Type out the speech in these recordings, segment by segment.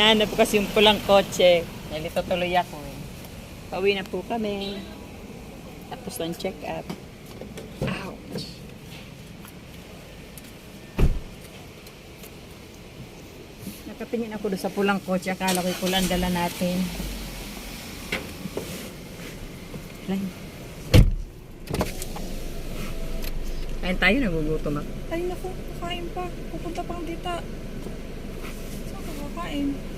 Nahanap kasi yung pulang kotse. Nalito tuloy ako eh. Pauwi na po kami. Tapos ng check up. Ouch. Nakatingin ako doon sa pulang kotse. Akala ko yung pulang dala natin. Lang. Kain tayo, nagugutom ako. Ay, naku, kakain pa. Pupunta pang dita. Saan ka kakain?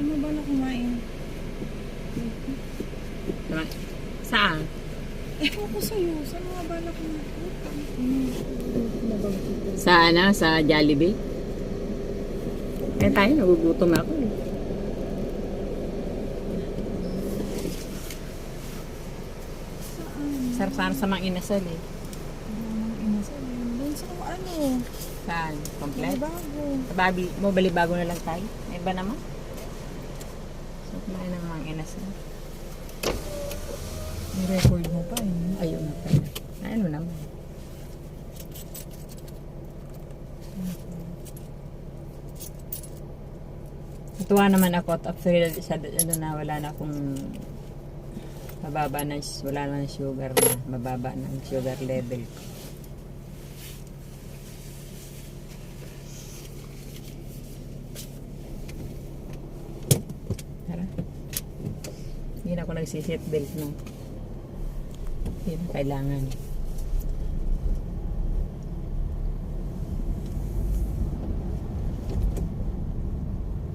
Saan mo ba na kumain? Diba? Saan? Ewan ko sa'yo. Saan mo ba na kumain? Sa ano? Sa Jollibee? Eh tayo, nagugutom ako eh. Sarap sana sa mga inasal eh. Inasal. Doon sa ano? Saan? May Complete? bago. Sa babi, mo balibago na lang tayo. May iba naman. Inasal. May record mo pa eh. Ayun na pala. Ayun mo naman. Natuwa naman ako at after sa ano na wala na akong mababa na wala na sugar na mababa na sugar level ko. Hindi na. Hindi na kailangan.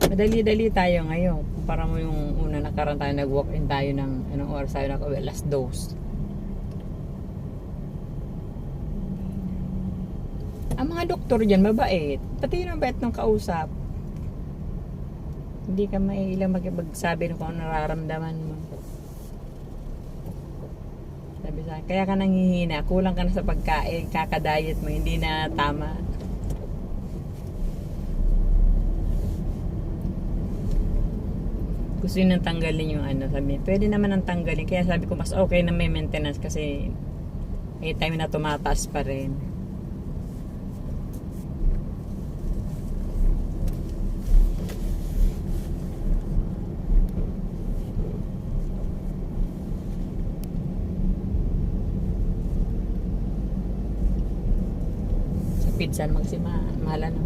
Madali-dali tayo ngayon. Para mo yung una nakaraan tayo nag-walk-in tayo ng anong oras tayo nakauwi? Alas dos. Ang mga doktor dyan, mabait. Pati yung mabait ng kausap. Hindi ka mailang magsabi ng kung ano nararamdaman mo. Sabi sa kaya ka nanghihina, kulang ka na sa pagkain, kakadiet mo, hindi na tama. Gusto yun nang tanggalin yung ano, sabi, pwede naman ang tanggalin. Kaya sabi ko, mas okay na may maintenance kasi may time na tumataas pa rin. Sa pizza naman kasi ma mahal ano.